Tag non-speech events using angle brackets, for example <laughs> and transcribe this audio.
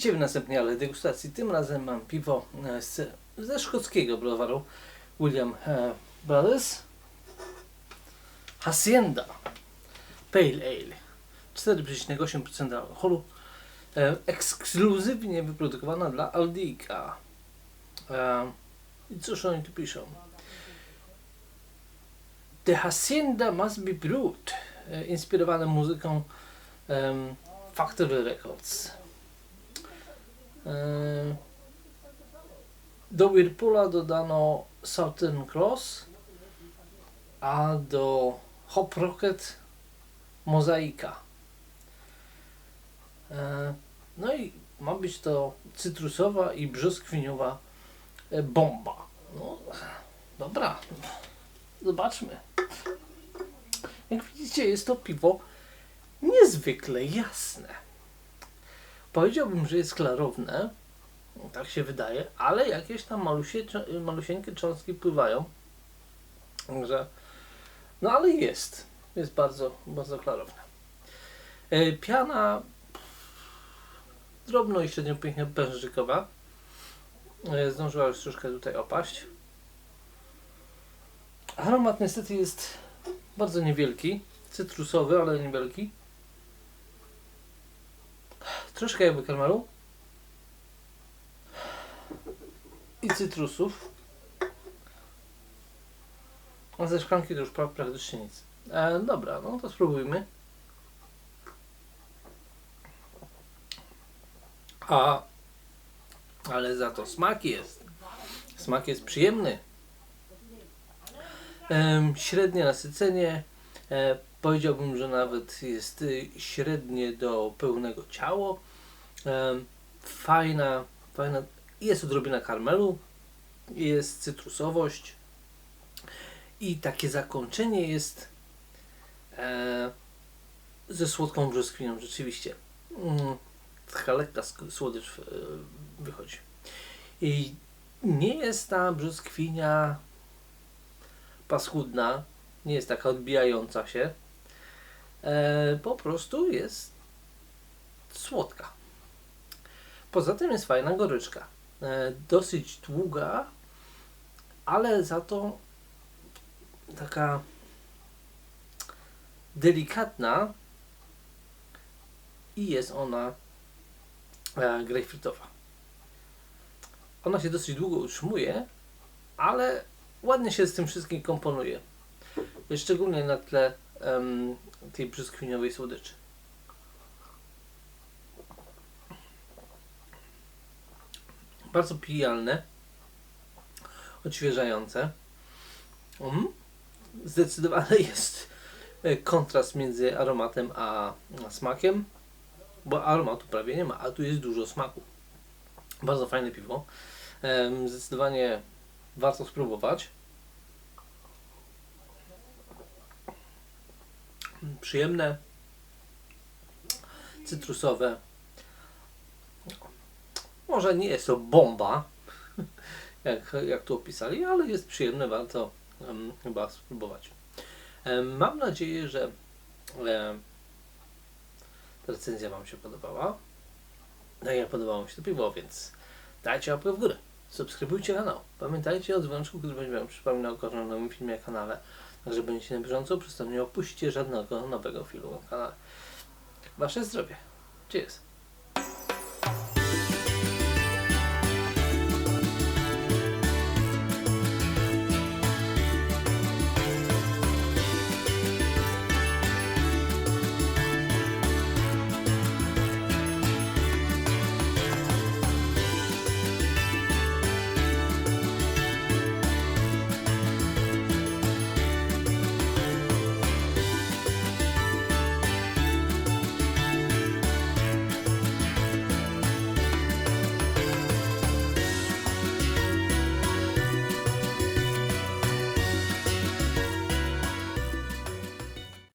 Witajcie w następnej ale degustacji. Tym razem mam piwo e, z, ze szkockiego browaru William e, Brothers. Hacienda Pale Ale 4,8% alkoholu. E, ekskluzywnie wyprodukowana dla Aldika. I cóż oni tu piszą? The Hacienda must be brewed. Inspirowane muzyką Factory Records. Yy, Do Whirlpoola dodano Southern Cross, a do Hop Rocket Mozaika. Yy, No i ma być to cytrusowa i brzoskwiniowa e, bomba. No, dobra, zobaczmy. Jak widzicie, jest to piwo niezwykle jasne. Powiedziałbym, że jest klarowne, tak się wydaje, ale jakieś tam malusie, malusieńkie cząstki pływają. Także, no ale jest. Jest bardzo, bardzo klarowne. E, Piana drobno i średnio pięknie pężykowa. E, Zdążyła już troszkę tutaj opaść. Aromat niestety jest bardzo niewielki. Cytrusowy, ale niewielki. Troszkę jakby karmelu. I cytrusów. A ze szklanki to już pra- praktycznie nic. E, dobra, no to spróbujmy. A, ale za to smak jest. Smak jest przyjemny. Em, średnie nasycenie. E, powiedziałbym, że nawet jest y, średnie do pełnego ciało. Fajna, fajna. Jest odrobina karmelu, jest cytrusowość i takie zakończenie jest e, ze słodką brzoskwinią, rzeczywiście. Mm, taka lekka słodycz e, wychodzi. I nie jest ta brzoskwinia paskudna, nie jest taka odbijająca się. E, po prostu jest słodka. Poza tym jest fajna goryczka. E, dosyć długa, ale za to taka delikatna i jest ona e, grejpfrutowa. Ona się dosyć długo utrzymuje, ale ładnie się z tym wszystkim komponuje. Szczególnie na tle em, tej brzoskwiniowej słodyczy. Bardzo pijalne, odświeżające. Mm. Zdecydowany <laughs> jest e, kontrast między aromatem a, smakiem, bo aromatu prawie nie ma, a tu jest dużo smaku. Bardzo fajne piwo. Zdecydowanie warto spróbować. Przyjemne, cytrusowe. Może nie jest to bomba, <laughs> jak, jak tu opisali, ale jest przyjemne, warto em, chyba spróbować. Mam nadzieję, że ta recenzja Wam się podobała. Tak jak podobało mi się to piwo, więc dajcie łapkę w górę. Subskrybujcie kanał. Pamiętajcie o dzwoneczku, który będzie Wam przypominał o każdym nowym filmie na kanale. Także będziecie na bieżąco, przez to nie opuścicie żadnego nowego filmu na kanale. Wasze zdrowie. Cheers.